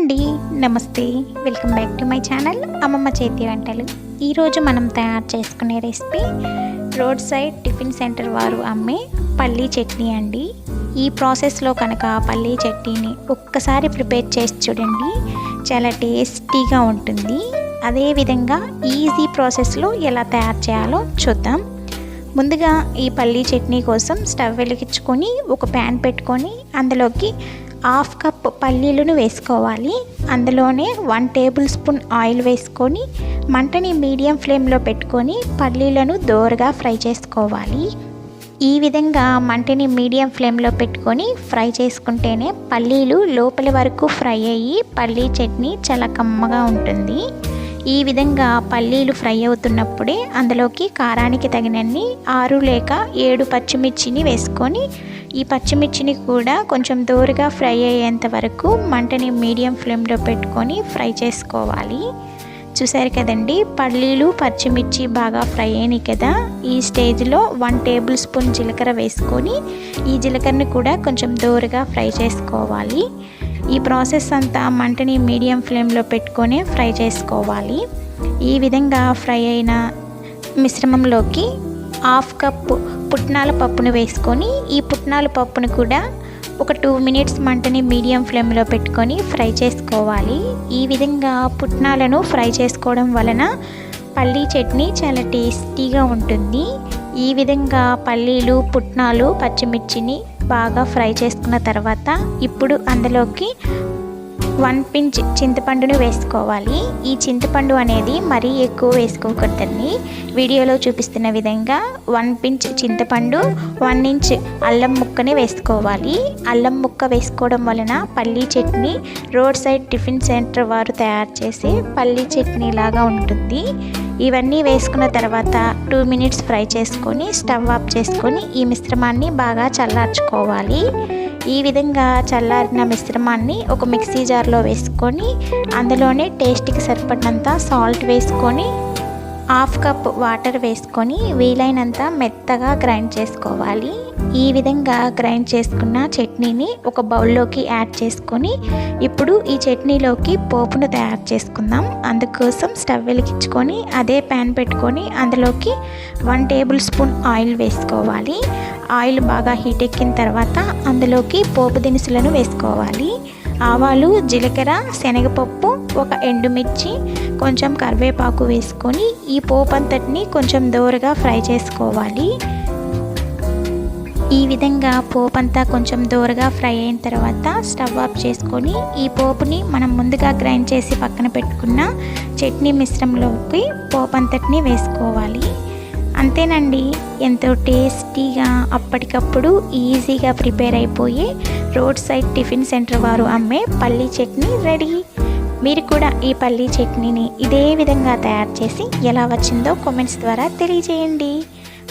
అండి నమస్తే. Welcome back to my channel అమ్మమ్మ చేతి వంటలు. ఈరోజు మనం తయారు చేసుకునే recipe road side tiffin centre వారు అమ్మే పల్లీ చట్నీ అండి. ఈ ప్రాసెస్లో కనుక పల్లీ చట్నీని ఒక్కసారి ప్రిపేర్ చేసి చూడండి. చాలా టేస్టీగా ఉంటుంది. అదేవిధంగా ఈజీ ప్రాసెస్లో ఎలా తయారు చేయాలో చూద్దాం. ముందుగా ఈ పల్లీ చట్నీ కోసం స్టవ్ వెలిగించుకొని ఒక ప్యాన్ పెట్టుకొని అందులోకి హాఫ్ కప్ పల్లీలను వేసుకోవాలి. అందులోనే వన్ టేబుల్ స్పూన్ ఆయిల్ వేసుకొని మంటని మీడియం ఫ్లేమ్లో పెట్టుకొని పల్లీలను దోరగా ఫ్రై చేసుకోవాలి. ఈ విధంగా మంటని మీడియం ఫ్లేమ్లో పెట్టుకొని ఫ్రై చేసుకుంటేనే పల్లీలు లోపల వరకు ఫ్రై అయ్యి పల్లీ చట్నీ చాలా కమ్మగా ఉంటుంది. ఈ విధంగా పల్లీలు ఫ్రై అవుతున్నప్పుడే అందులోకి కారానికి తగినన్ని ఆరు లేక ఏడు పచ్చిమిర్చిని వేసుకొని ఈ పచ్చిమిర్చిని కూడా కొంచెం దూరగా ఫ్రై అయ్యేంత వరకు మంటని మీడియం ఫ్లేమ్లో పెట్టుకొని ఫ్రై చేసుకోవాలి. చూసారు కదండి? పల్లీలు పచ్చిమిర్చి బాగా ఫ్రై అయినాయి కదా? ఈ స్టేజ్లో వన్ టేబుల్ స్పూన్ జీలకర్ర వేసుకొని ఈ జీలకర్రని కూడా కొంచెం దూరగా ఫ్రై చేసుకోవాలి. ఈ ప్రాసెస్ అంతా మంటని మీడియం ఫ్లేమ్లో పెట్టుకొని ఫ్రై చేసుకోవాలి. ఈ విధంగా ఫ్రై అయిన మిశ్రమంలోకి హాఫ్ కప్పు పుట్నాల పప్పును వేసుకొని ఈ పుట్నాల పప్పును కూడా ఒక టూ మినిట్స్ మంటని మీడియం ఫ్లేమ్లో పెట్టుకొని ఫ్రై చేసుకోవాలి. ఈ విధంగా పుట్నాలను ఫ్రై చేసుకోవడం వలన పల్లీ చట్నీ చాలా టేస్టీగా ఉంటుంది. ఈ విధంగా పల్లీలు పుట్నాలు పచ్చిమిర్చిని బాగా ఫ్రై చేసుకున్న తర్వాత ఇప్పుడు అందులోకి వన్ పించ్ చింతపండును వేసుకోవాలి. ఈ చింతపండు అనేది మరీ ఎక్కువ వేసుకోకూడదండి. వీడియోలో చూపిస్తున్న విధంగా వన్ పించ్ చింతపండు వన్ ఇంచ్ అల్లం ముక్కని వేసుకోవాలి. అల్లం ముక్క వేసుకోవడం వలన పల్లీ chutney road side tiffin centre వారు తయారు చేసే పల్లీ చట్నీ లాగా ఉంటుంది. ఇవన్నీ వేసుకున్న తర్వాత టూ మినిట్స్ ఫ్రై చేసుకొని స్టవ్ ఆఫ్ చేసుకొని ఈ మిశ్రమాన్ని బాగా చల్లార్చుకోవాలి. ఈ విధంగా చల్లారిన మిశ్రమాన్ని ఒక మిక్సీ జార్లో వేసుకొని అందులోనే టేస్ట్కి సరిపడినంత సాల్ట్ వేసుకొని హాఫ్ కప్ వాటర్ వేసుకొని వీలైనంత మెత్తగా గ్రైండ్ చేసుకోవాలి. ఈ విధంగా గ్రైండ్ చేసుకున్న చట్నీని ఒక బౌల్లోకి యాడ్ చేసుకొని ఇప్పుడు ఈ చట్నీలోకి పోపును తయారు చేసుకుందాం. అందుకోసం స్టవ్ వెలిగించుకొని అదే ప్యాన్ పెట్టుకొని అందులోకి వన్ టేబుల్ స్పూన్ ఆయిల్ వేసుకోవాలి. ఆయిల్ బాగా హీట్ ఎక్కిన తర్వాత అందులోకి పోపు దినుసులను వేసుకోవాలి. ఆవాలు జీలకర్ర శనగపప్పు ఒక ఎండుమిర్చి కొంచెం కరివేపాకు వేసుకొని ఈ పోపు అంతటిని కొంచెం దోరగా ఫ్రై చేసుకోవాలి. ఈ విధంగా పోపు అంతా కొంచెం దోరగా ఫ్రై అయిన తర్వాత స్టవ్ ఆఫ్ చేసుకొని ఈ పోపుని మనం ముందుగా గ్రైండ్ చేసి పక్కన పెట్టుకున్న చట్నీ మిశ్రమంలోకి పోపు అంతటిని వేసుకోవాలి. అంతేనండి. ఎంతో టేస్టీగా అప్పటికప్పుడు ఈజీగా ప్రిపేర్ అయిపోయి రోడ్ సైడ్ టిఫిన్ సెంటర్ వారు అమ్మే పల్లీ చట్నీ రెడీ. మీరు కూడా ఈ పల్లీ చట్నీని ఇదే విధంగా తయారు చేసి ఎలా వచ్చిందో కామెంట్స్ ద్వారా తెలియజేయండి.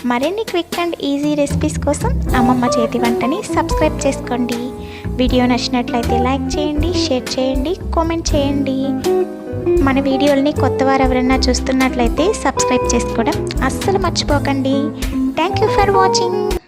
మరిన్ని క్విక్ అండ్ ఈజీ రెసిపీస్ కోసం అమ్మమ్మ చేతి వంటని సబ్స్క్రైబ్ చేసుకోండి. వీడియో నచ్చినట్లయితే లైక్ చేయండి షేర్ చేయండి కామెంట్ చేయండి. మన వీడియోల్ని కొత్త వారు ఎవరైనా చూస్తున్నట్లయితే సబ్స్క్రైబ్ చేసుకోవడం అస్సలు మర్చిపోకండి. Thank you for watching